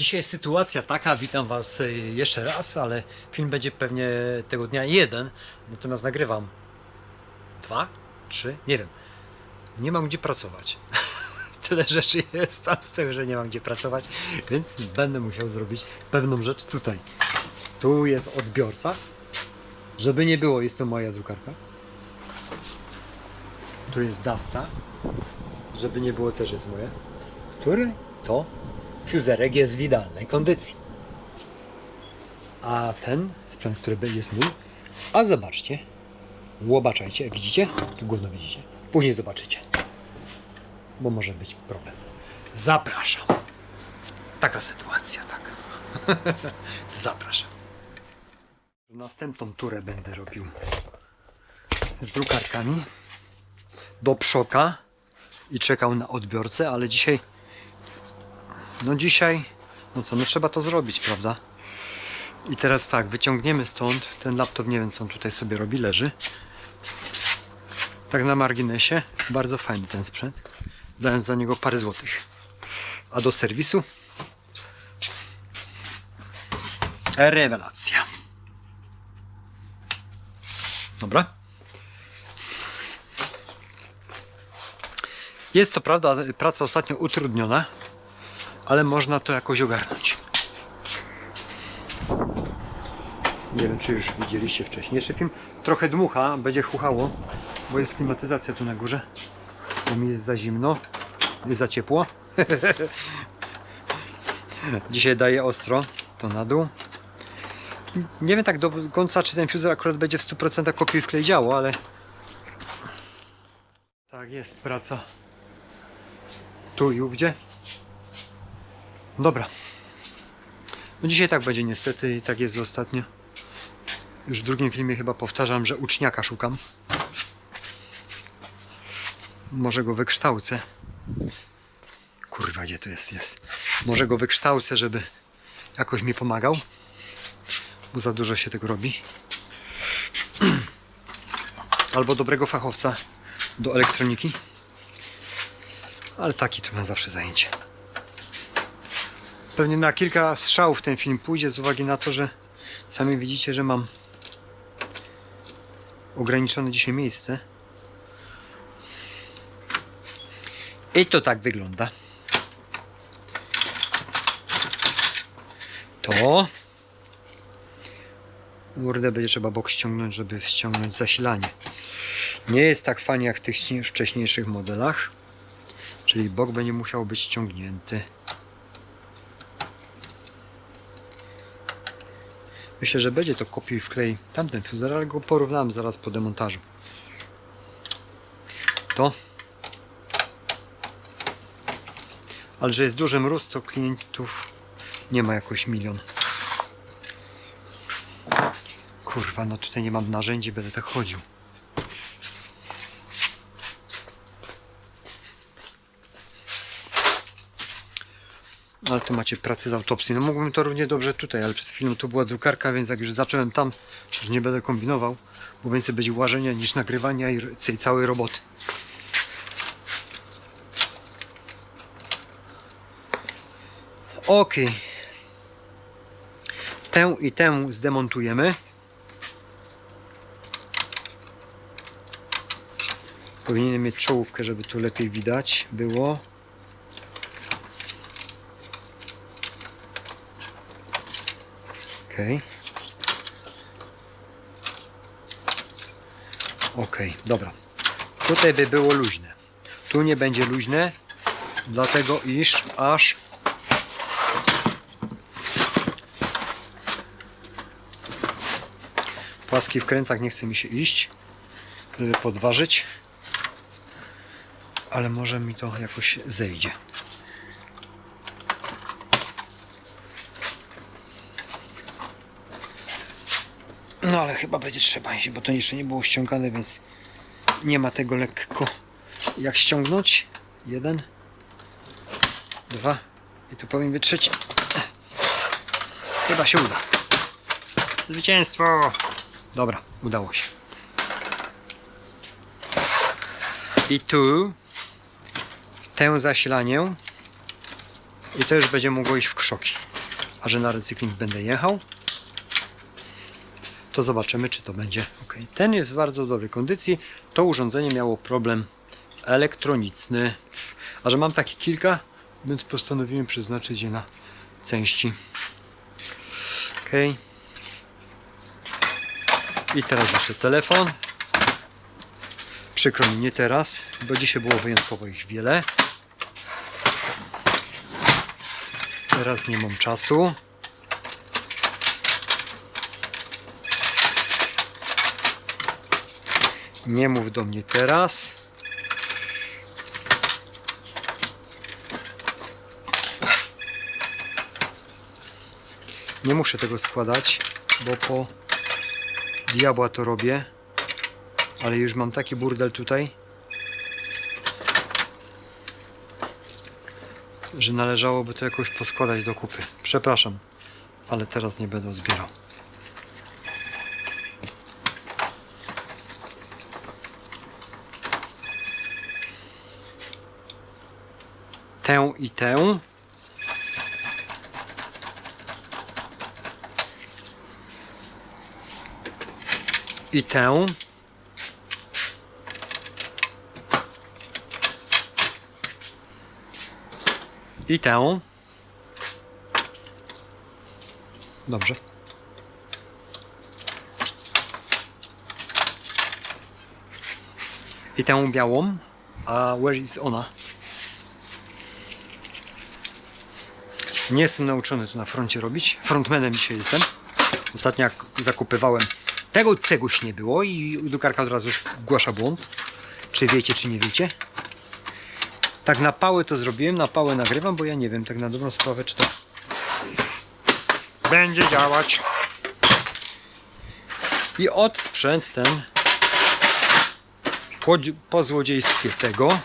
Dzisiaj sytuacja taka, witam Was y, jeszcze raz, ale film będzie pewnie tego dnia jeden, natomiast nagrywam dwa, trzy, nie wiem. Nie mam gdzie pracować. Tyle rzeczy jest tam z tego, że nie mam gdzie pracować, więc będę musiał zrobić pewną rzecz tutaj. Tu jest odbiorca. Żeby nie było, jest to moja drukarka. Tu jest dawca. Żeby nie było, też jest moje. Który to fuzerek jest w idealnej kondycji. A ten sprzęt, który jest mój, a zobaczcie, łobaczajcie, widzicie? Tu gówno widzicie. Później zobaczycie, bo może być problem. Zapraszam. Taka sytuacja, tak. Zapraszam. Następną turę będę robił z drukarkami do przoka i czekał na odbiorcę, ale dzisiaj no dzisiaj, no co, no trzeba to zrobić, prawda? I teraz tak, wyciągniemy stąd, ten laptop nie wiem co on tutaj sobie robi, leży. Tak na marginesie, bardzo fajny ten sprzęt. Dałem za niego parę złotych. A do serwisu? Rewelacja. Dobra. Jest co prawda praca ostatnio utrudniona, ale można to jakoś ogarnąć. Nie wiem, czy już widzieliście wcześniejszy film. Trochę dmucha, będzie chuchało, bo jest klimatyzacja tu na górze. Bo mi jest za zimno, za ciepło. Dzisiaj daje ostro, to na dół. Nie wiem tak do końca, czy ten fuser akurat będzie w 100% kopiuj wklej działo, ale... Tak jest, praca tu i ówdzie. Dobra. No dzisiaj tak będzie niestety i tak jest ostatnio. Już w drugim filmie chyba powtarzam, że uczniaka szukam. Może go wykształcę. Kurwa, gdzie to jest? Jest. Może go wykształcę, żeby jakoś mi pomagał. Bo za dużo się tego robi. Albo dobrego fachowca do elektroniki. Ale taki to ma zawsze zajęcie. Pewnie na kilka strzałów ten film pójdzie z uwagi na to, że sami widzicie, że mam ograniczone dzisiaj miejsce. I to tak wygląda. To Kurde, będzie trzeba bok ściągnąć, żeby ściągnąć zasilanie. Nie jest tak fajnie jak w tych śnie- wcześniejszych modelach. Czyli bok będzie musiał być ściągnięty. Myślę, że będzie to kopiuj wklej tamten fuzer, ale go porównamy zaraz po demontażu. To. Ale że jest duży mróz, to klientów nie ma jakoś milion. Kurwa, no tutaj nie mam narzędzi, będę tak chodził. Ale tu macie pracę z autopsji. No mógłbym to równie dobrze tutaj, ale przed chwilą to była drukarka, więc jak już zacząłem tam, już nie będę kombinował, bo więcej będzie łażenia niż nagrywania i tej całej roboty. Ok. Tę i tę zdemontujemy. Powinienem mieć czołówkę, żeby tu lepiej widać było. Okej. Okej, dobra. Tutaj by było luźne. Tu nie będzie luźne, dlatego iż aż płaski wkrętach nie chce mi się iść, żeby podważyć, ale może mi to jakoś zejdzie. Ale chyba będzie trzeba bo to jeszcze nie było ściągane, więc nie ma tego lekko jak ściągnąć. Jeden, dwa i tu powinien być trzeci. Chyba się uda. Zwycięstwo! Dobra, udało się. I tu tę zasilanie I to już będzie mogło iść w krzoki. A że na recykling będę jechał, to zobaczymy, czy to będzie ok. Ten jest w bardzo dobrej kondycji. To urządzenie miało problem elektroniczny. A że mam takie kilka, więc postanowiłem przeznaczyć je na części. Ok. I teraz jeszcze telefon. Przykro mi, nie teraz, bo dzisiaj było wyjątkowo ich wiele. Teraz nie mam czasu. Nie mów do mnie teraz. Nie muszę tego składać, bo po diabła to robię. Ale już mam taki burdel tutaj, że należałoby to jakoś poskładać do kupy. Przepraszam, ale teraz nie będę odbierał. Tę i tę. I tę. I tę. Dobrze. I tę białą. A where is ona? Nie jestem nauczony tu na froncie robić. Frontmanem dzisiaj jestem. Ostatnio jak zakupywałem tego czegoś nie było i drukarka od razu zgłasza błąd. Czy wiecie, czy nie wiecie? Tak na pałę to zrobiłem, na pałę nagrywam, bo ja nie wiem tak na dobrą sprawę, czy to będzie działać. I od sprzęt ten po, po złodziejstwie tego,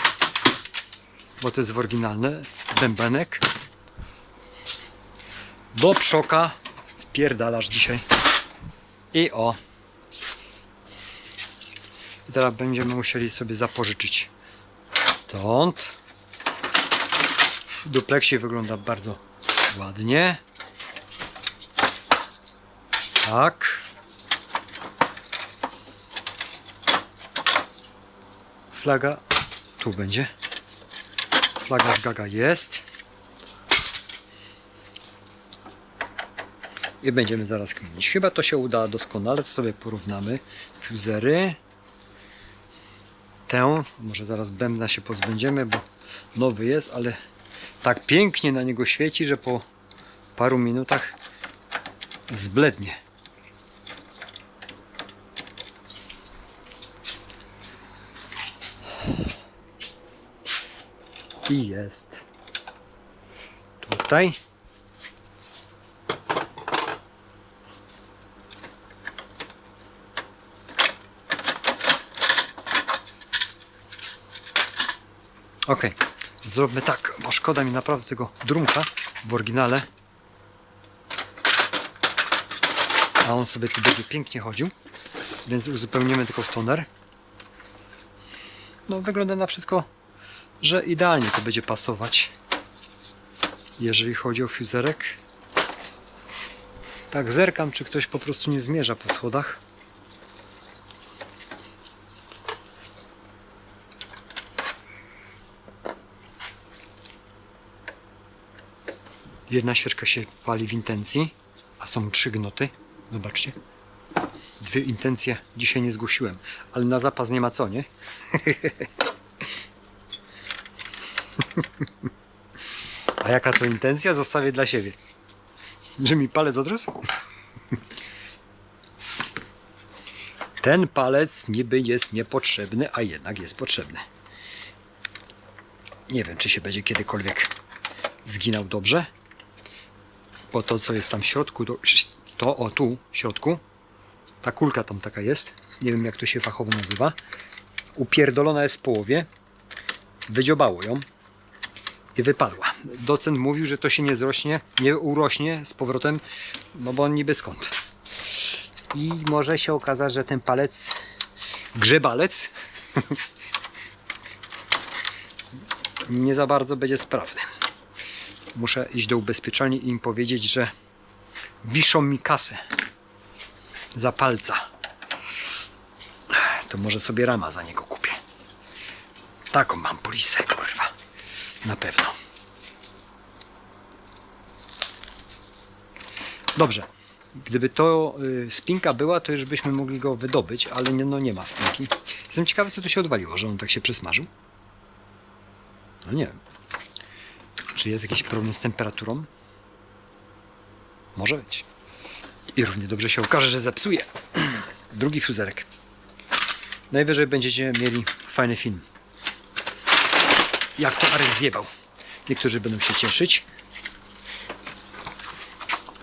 bo to jest w oryginalne, bębenek, do przoka spierdalasz dzisiaj. I o. I teraz będziemy musieli sobie zapożyczyć. Stąd. Dupleksie wygląda bardzo ładnie. Tak. Flaga tu będzie. Flaga z gaga jest. I będziemy zaraz kminić. Chyba to się uda doskonale, to sobie porównamy. Fuzery. Tę, może zaraz bębna się pozbędziemy, bo nowy jest, ale tak pięknie na niego świeci, że po paru minutach zblednie. I jest. Tutaj. Ok, zróbmy tak, bo szkoda mi naprawdę tego drumka w oryginale. A on sobie tu będzie pięknie chodził, więc uzupełnimy tylko toner. No wygląda na wszystko, że idealnie to będzie pasować, jeżeli chodzi o fuzerek. Tak zerkam, czy ktoś po prostu nie zmierza po schodach. Jedna świeczka się pali w intencji, a są trzy gnoty. Zobaczcie. Dwie intencje dzisiaj nie zgłosiłem, ale na zapas nie ma co, nie? A jaka to intencja? Zostawię dla siebie. Że mi palec odrósł? Ten palec niby jest niepotrzebny, a jednak jest potrzebny. Nie wiem, czy się będzie kiedykolwiek zginał dobrze. Bo to, co jest tam w środku, to, to o tu, w środku, ta kulka tam taka jest. Nie wiem, jak to się fachowo nazywa. Upierdolona jest w połowie. Wydziobało ją i wypadła. Docent mówił, że to się nie zrośnie, nie urośnie z powrotem, no bo niby skąd. I może się okazać, że ten palec, grzebalec, nie za bardzo będzie sprawny. Muszę iść do ubezpieczalni i im powiedzieć, że wiszą mi kasę za palca. To może sobie rama za niego kupię. Taką mam polisę, kurwa. Na pewno. Dobrze. Gdyby to y, spinka była, to już byśmy mogli go wydobyć, ale nie, no nie ma spinki. Jestem ciekawy, co tu się odwaliło, że on tak się przesmażył. No nie wiem. Czy jest jakiś problem z temperaturą? Może być. I równie dobrze się okaże, że zepsuje. Drugi fuzerek. Najwyżej będziecie mieli fajny film. Jak to Arek zjebał. Niektórzy będą się cieszyć.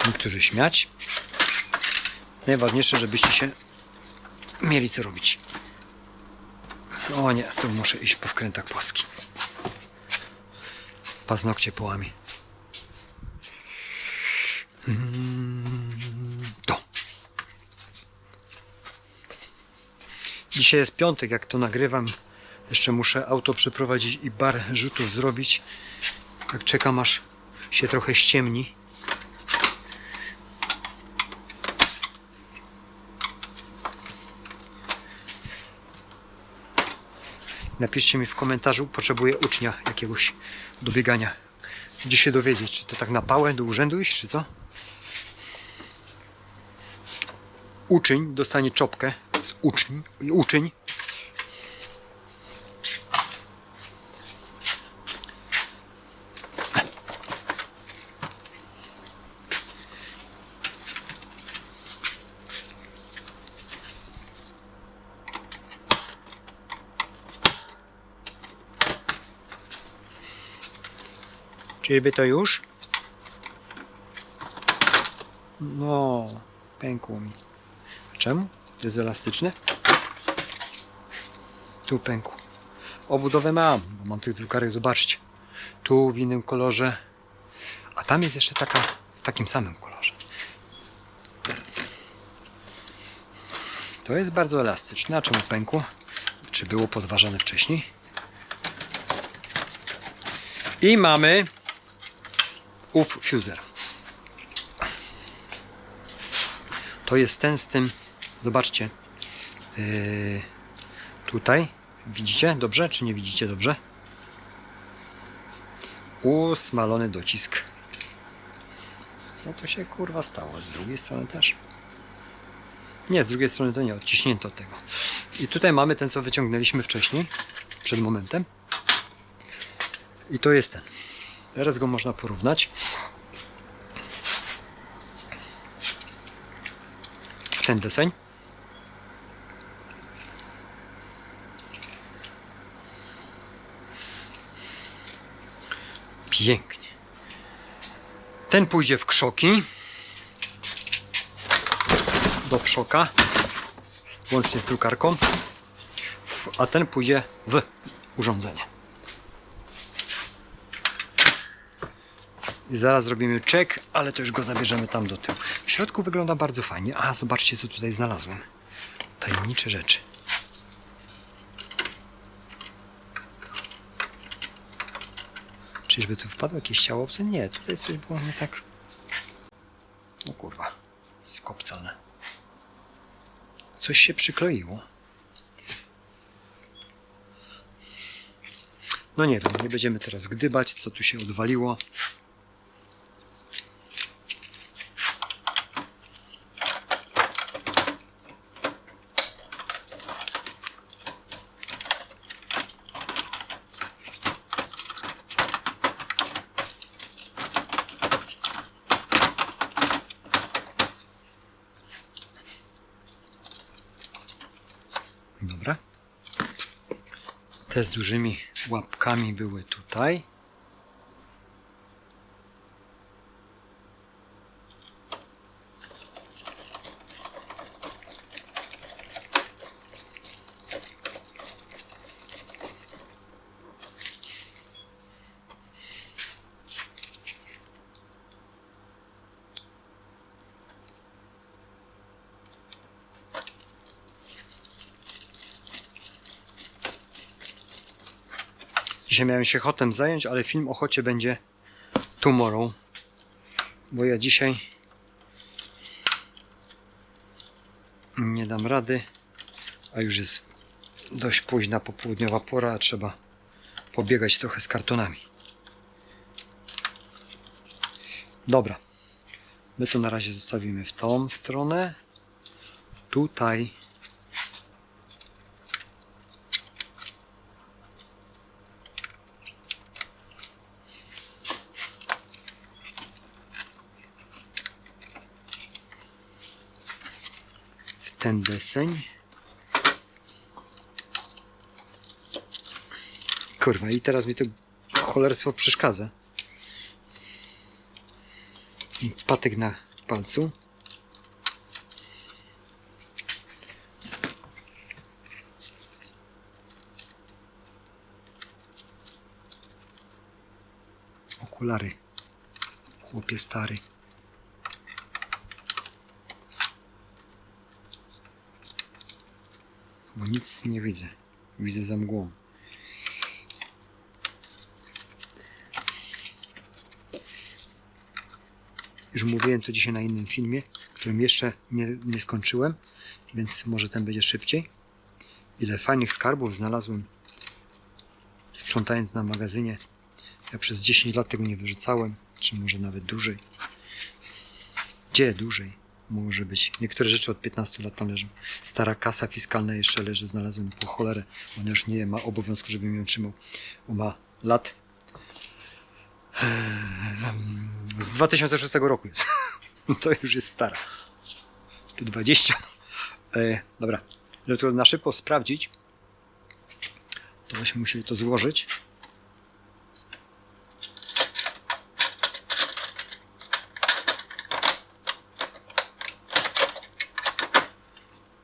Niektórzy śmiać. Najważniejsze, żebyście się mieli co robić. O nie, to muszę iść po wkrętach płaskich. Paznokcie połamie. Mm, To. Dzisiaj jest piątek, jak to nagrywam. Jeszcze muszę auto przeprowadzić i bar rzutów zrobić. Tak czekam aż się trochę ściemni. Napiszcie mi w komentarzu, potrzebuję ucznia jakiegoś do biegania. Gdzie się dowiedzieć, czy to tak na pałę do urzędu iść, czy co? Uczyń dostanie czopkę z uczń, uczyń. Czyby to już? No, pękło mi. Czemu? To jest elastyczne? Tu pękło. Obudowę mam, bo mam tych drukarek, zobaczcie. Tu w innym kolorze. A tam jest jeszcze taka w takim samym kolorze. To jest bardzo elastyczne. A czemu pękło? Czy było podważane wcześniej? I mamy ów fuser. To jest ten z tym, zobaczcie, yy, tutaj, widzicie dobrze, czy nie widzicie dobrze? Usmalony docisk. Co tu się kurwa stało? Z drugiej strony też? Nie, z drugiej strony to nie, odciśnięto od tego. I tutaj mamy ten, co wyciągnęliśmy wcześniej, przed momentem. I to jest ten. Teraz go można porównać. W ten deseń. Pięknie. Ten pójdzie w krzoki. Do przoka. Łącznie z drukarką. A ten pójdzie w urządzenie. I zaraz zrobimy czek, ale to już go zabierzemy tam do tyłu. W środku wygląda bardzo fajnie. A, zobaczcie co tutaj znalazłem. Tajemnicze rzeczy. Czyżby tu wpadło jakieś ciało obce? Nie, tutaj coś było nie tak. O kurwa, skopcone. Coś się przykleiło. No nie wiem, nie będziemy teraz gdybać, co tu się odwaliło. Dobra. Te z dużymi łapkami były tutaj. Dzisiaj miałem się chotem zająć, ale film o chocie będzie tomorrow, bo ja dzisiaj nie dam rady, a już jest dość późna popołudniowa pora, a trzeba pobiegać trochę z kartonami. Dobra. My to na razie zostawimy w tą stronę. Tutaj. Ten deseń. Kurwa, i teraz mi to cholerstwo przeszkadza. Patyk na palcu. Okulary. Chłopie stary. Nic nie widzę. Widzę za mgłą. Już mówiłem to dzisiaj na innym filmie, którym jeszcze nie, nie skończyłem, więc może ten będzie szybciej. Ile fajnych skarbów znalazłem sprzątając na magazynie. Ja przez 10 lat tego nie wyrzucałem, czy może nawet dłużej. Gdzie dłużej? Może być. Niektóre rzeczy od 15 lat tam leżą. Stara kasa fiskalna jeszcze leży, znalazłem po cholerę. Ona już nie ma obowiązku, żebym ją trzymał. Ma lat z 2006 roku jest. To już jest stara. To 20. E, dobra. Żeby to na szybko sprawdzić, to byśmy musieli to złożyć.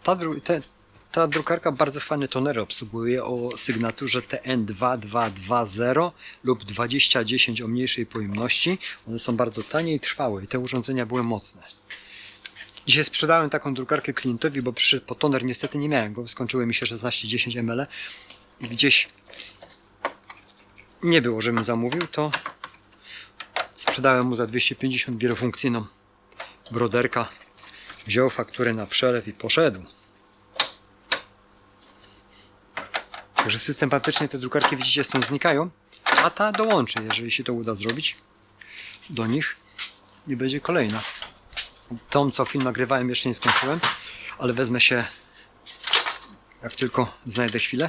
Ta, dru- te, ta drukarka bardzo fajne tonery obsługuje o sygnaturze TN2220 lub 2010 o mniejszej pojemności. One są bardzo tanie i trwałe i te urządzenia były mocne. Dzisiaj sprzedałem taką drukarkę klientowi, bo przyszedł po toner niestety nie miałem go. Skończyły mi się 1610 ml i gdzieś nie było, żebym zamówił, to sprzedałem mu za 250 wielofunkcyjną broderka. Wziął fakturę na przelew i poszedł. Także systematycznie te drukarki, widzicie, stąd znikają, a ta dołączy, jeżeli się to uda zrobić do nich i będzie kolejna. Tą, co film nagrywałem, jeszcze nie skończyłem, ale wezmę się, jak tylko znajdę chwilę.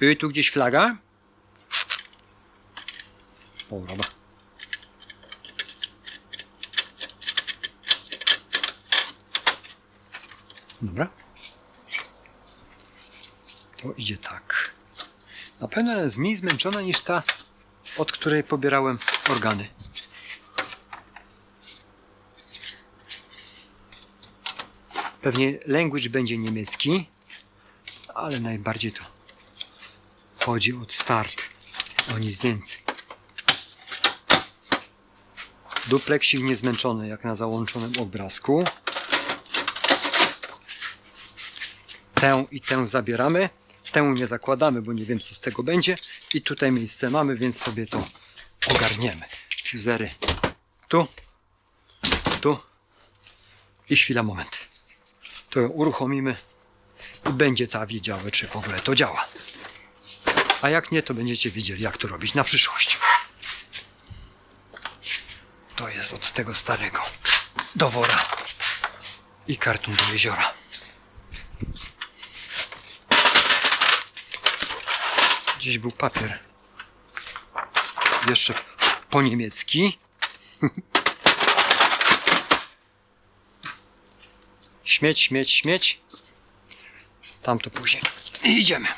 I tu gdzieś flaga. O, dobra. Dobra. To idzie tak. Na pewno jest mniej zmęczona niż ta, od której pobierałem organy. Pewnie language będzie niemiecki, ale najbardziej to chodzi od start, o nic więcej. Dupleksik niezmęczony jak na załączonym obrazku. Tę i tę zabieramy. Tę nie zakładamy, bo nie wiem co z tego będzie. I tutaj miejsce mamy, więc sobie to ogarniemy. Fuzery tu, tu i chwila, moment. To ją uruchomimy i będzie ta wiedziała, czy w ogóle to działa. A jak nie, to będziecie wiedzieli, jak to robić na przyszłość. To jest od tego starego do wora i kartun do jeziora. Gdzieś był papier. Jeszcze po niemiecki. Śmieć, śmieć, śmieć. Tam to później. I idziemy.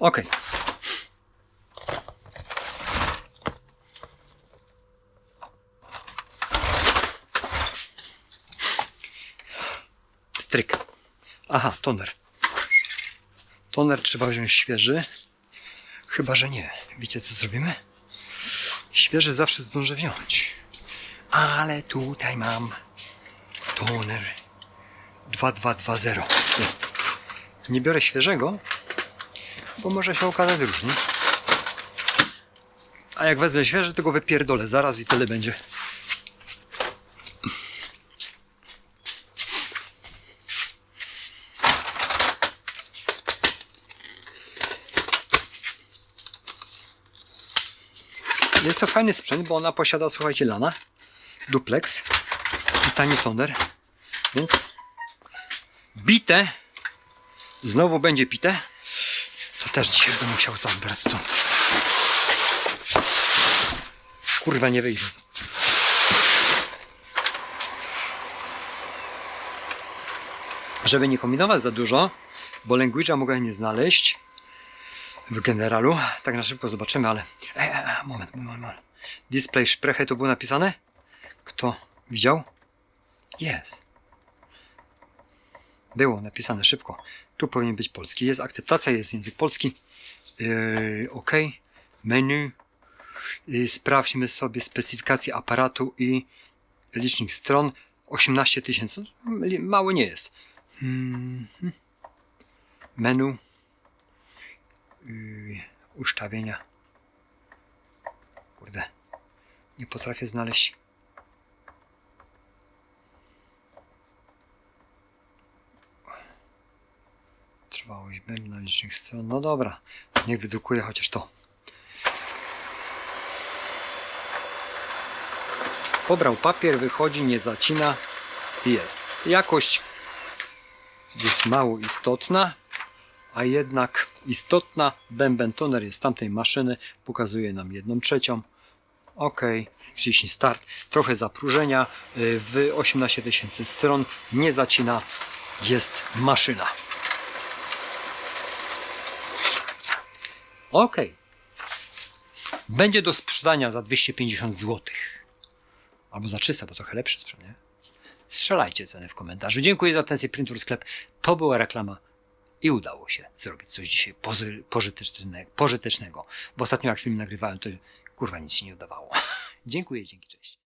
Ok. Stryk. Aha, toner. Toner trzeba wziąć świeży. Chyba, że nie. Wiecie co zrobimy? Świeży zawsze zdążę wziąć. Ale tutaj mam toner 2220. Jest. Nie biorę świeżego, bo może się okazać różnie. A jak wezmę świeży, to go wypierdolę zaraz i tyle będzie. Jest to fajny sprzęt, bo ona posiada, słuchajcie, lana, duplex i tani toner, więc bite, znowu będzie bite, to też dzisiaj będę musiał zabrać stąd. Kurwa, nie wyjdzie. Żeby nie kombinować za dużo, bo language'a mogę nie znaleźć w generalu. Tak na szybko zobaczymy, ale... Moment, moment, moment. Display Spreche to było napisane? Kto widział? Jest. Było napisane szybko. Tu powinien być polski. Jest akceptacja, jest język polski. Yy, OK. Menu. Yy, sprawdźmy sobie specyfikację aparatu i licznik stron. 18 tysięcy. Mało nie jest. Mhm. Menu. Yy, ustawienia. Kurde. Nie potrafię znaleźć. Trwałość bębna licznych stron. No dobra. Niech wydrukuje chociaż to. Pobrał papier, wychodzi, nie zacina. i Jest. Jakość jest mało istotna, a jednak istotna. Bęben toner jest tamtej maszyny, pokazuje nam jedną trzecią. Ok, wciśnij start. Trochę zapróżenia y, w 18 tysięcy stron. Nie zacina, jest maszyna. Ok. Będzie do sprzedania za 250 zł. Albo za 300, bo trochę lepszy sprzęt, nie? Strzelajcie cenę w komentarzu. Dziękuję za atencję Printur Sklep. To była reklama i udało się zrobić coś dzisiaj pożytecznego, pożytecznego. Bo ostatnio jak film nagrywałem, to kurwa nic się nie udawało. Dziękuję, dzięki, cześć.